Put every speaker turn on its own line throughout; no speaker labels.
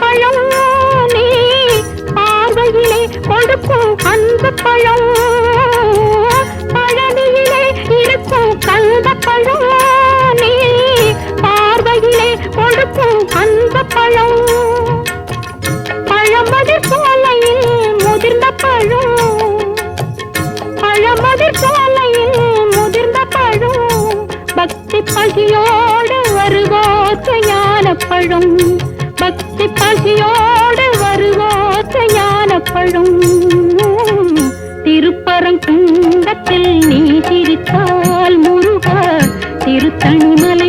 பழம். நீ பார்வையிலே கொடுக்கும் அந்த பழம். பழனியிலே இருக்கும் அந்த பழம். நீ பார்வையிலே கொடுக்கும் அந்த பழம். பழமதிர் சோலையில் முதிர்ந்த பழம். சோலையில் முதிர்ந்த பழம். பக்தி பழம் பக்தி பசியோடு வருவோத்த ஞான திருப்பரங்குண்டத்தில் நீ சிரித்தால் முருக திருத்தணிமலை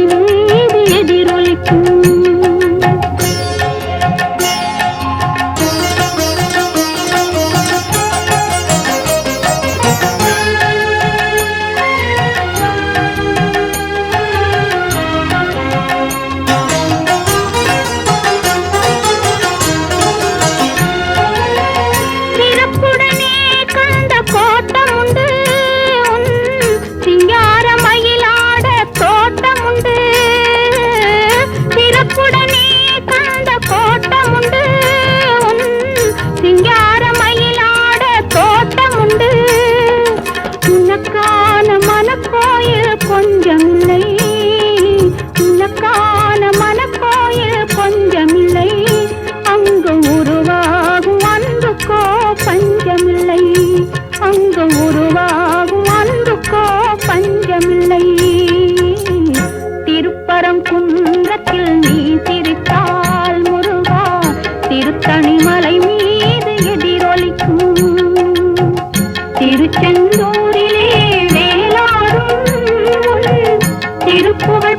திருப்புகழ் பாடியே